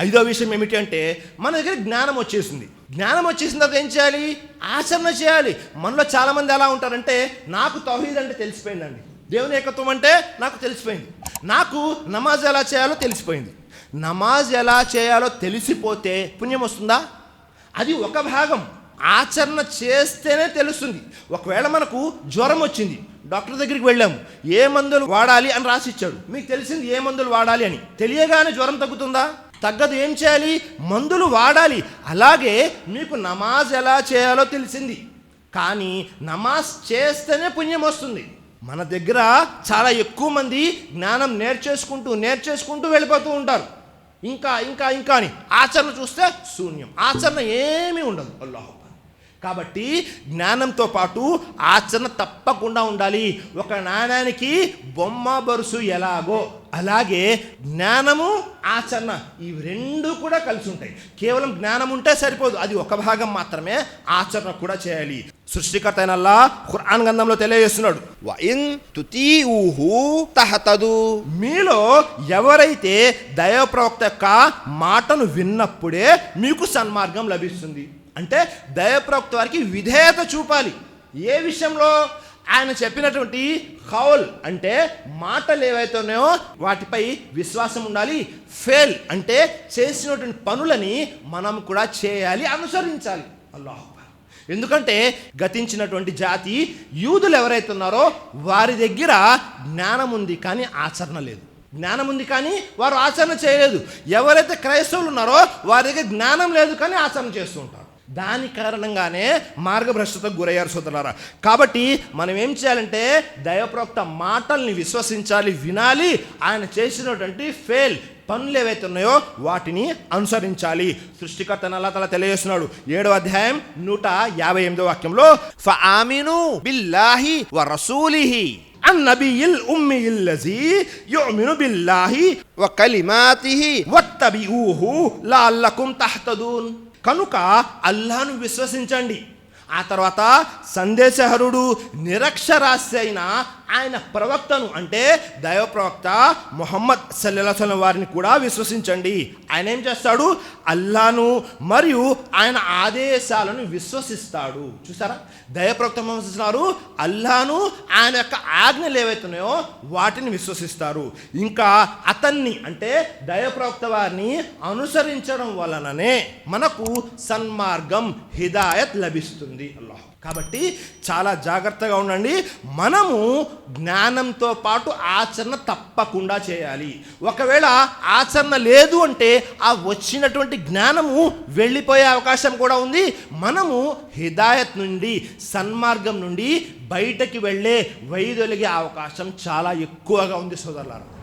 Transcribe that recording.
ఐదో విషయం ఏమిటి అంటే మన దగ్గర జ్ఞానం వచ్చేసింది. జ్ఞానం వచ్చేసిన తర్వాత ఏం చేయాలి? ఆచరణ చేయాలి. మనలో చాలామంది ఎలా ఉంటారంటే నాకు తౌహీద్ అంటే తెలిసిపోయిందండి. దేవుని ఏకత్వం అంటే నాకు తెలిసిపోయింది. నాకు నమాజ్ ఎలా చేయాలో తెలిసిపోయింది. నమాజ్ ఎలా చేయాలో తెలిసిపోతే పుణ్యం వస్తుందా? అది ఒక భాగం. ఆచరణ చేస్తేనే తెలుస్తుంది. ఒకవేళ మనకు జ్వరం వచ్చింది డాక్టర్ దగ్గరికి వెళ్ళాము ఏ మందులు వాడాలి అని రాసి ఇచ్చాడు. మీకు తెలిసింది ఏ మందులు వాడాలి అని. తెలియగానే జ్వరం తగ్గుతుందా? తగ్గదు ఏం చేయాలి? మందులు వాడాలి. అలాగే మీకు నమాజ్ ఎలా చేయాలో తెలిసింది. కానీ నమాజ్ చేస్తేనే పుణ్యం వస్తుంది. మన దగ్గర చాలా ఎక్కువ మంది జ్ఞానం నేర్చేసుకుంటూ నేర్చేసుకుంటూ వెళ్ళిపోతూ ఉంటారు. ఇంకా ఇంకా ఇంకా అని ఆచరణ చూస్తే శూన్యం. ఆచరణ ఏమీ ఉండదు. అల్లాహ్. కాబట్టి జ్ఞానంతో పాటు ఆచరణ తప్పకుండా ఉండాలి. ఒక నాణానికి బొమ్మ బరుసు ఎలాగో అలాగే జ్ఞానము ఆచరణ ఇవి రెండు కూడా కలిసి ఉంటాయి. కేవలం జ్ఞానం ఉంటే సరిపోదు. అది ఒక భాగం మాత్రమే ఆచరణ కూడా చేయాలి. సృష్టికర్త అయిన అల్లా ఖురాన్ గంధంలో తెలియజేస్తున్నాడు. వఇన్ తుతీఊహు తహతదు. మీలో ఎవరైతే దైవ ప్రవక్త యొక్క మాటను విన్నప్పుడే మీకు సన్మార్గం లభిస్తుంది. అంటే దయప్రోక్త వారికి విధేయత చూపాలి. ఏ విషయంలో ఆయన చెప్పినటువంటి కౌల్ అంటే మాటలు ఏవైతే ఉన్నాయో వాటిపై విశ్వాసం ఉండాలి ఫెయిల్ అంటే చేసినటువంటి పనులని మనం కూడా చేయాలి అనుసరించాలి. అల్లాహ్ ఎందుకంటే గతించినటువంటి జాతి యూదులు ఎవరైతే ఉన్నారో వారి దగ్గర జ్ఞానం ఉంది కానీ ఆచరణ లేదు. జ్ఞానం ఉంది కానీ వారు ఆచరణ చేయలేదు. ఎవరైతే క్రైస్తవులు ఉన్నారో వారి దగ్గర జ్ఞానం లేదు కానీ ఆచరణ చేస్తూ ఉంటారు. దాని కారణంగానే మార్గభ్రష్టతకు గురయ్యారు సోదరులారా. కాబట్టి మనం ఏం చేయాలంటే దైవప్రోక్త మాటల్ని విశ్వసించాలి వినాలి ఆయన చేసినటువంటి ఫెయిల్ పనులు ఏవైతే ఉన్నాయో వాటిని అనుసరించాలి. సృష్టికర్త అల్లా తల తెలియజేస్తున్నాడు. ఏడో అధ్యాయం నూట యాభై ఎనిమిదో వాక్యంలో ఫఆమిను బిల్లాహి వ రసూలిహి అన్ నబియిల్ ఉమ్మియిల్ లజీ యుమిను బిల్లాహి వ కలిమాతిహి వత్తబిఊహు లాల్లకుం తహ్తదూన్ కనుక అల్లాను విశ్వసించండి. ఆ తర్వాత సందేశహరుడు నిరక్షరాస్య అయిన ఆయన ప్రవక్తను అంటే దైవ ప్రవక్త మొహమ్మద్ సల్లెలసలం వారిని కూడా విశ్వసించండి. ఆయన ఏం చేస్తాడు? అల్లాను మరియు ఆయన ఆదేశాలను విశ్వసిస్తాడు. చూసారా? దైవ విశ్వసిస్తున్నారు అల్లాను ఆయన యొక్క ఆజ్ఞలు ఏవైతున్నాయో వాటిని విశ్వసిస్తారు. ఇంకా అతన్ని అంటే దైవ వారిని అనుసరించడం వలననే మనకు సన్మార్గం హిదాయత్ లభిస్తుంది. అల్లాహ్ కాబట్టి చాలా జాగ్రత్తగా ఉండండి. మనము జ్ఞానంతో పాటు ఆచరణ తప్పకుండా చేయాలి. ఒకవేళ ఆచరణ లేదు అంటే ఆ వచ్చినటువంటి జ్ఞానము వెళ్ళిపోయే అవకాశం కూడా ఉంది. మనము హిదాయత్ నుండి సన్మార్గం నుండి బయటకి వెళ్ళే వైదొలిగే అవకాశం చాలా ఎక్కువగా ఉంది సోదరులారా.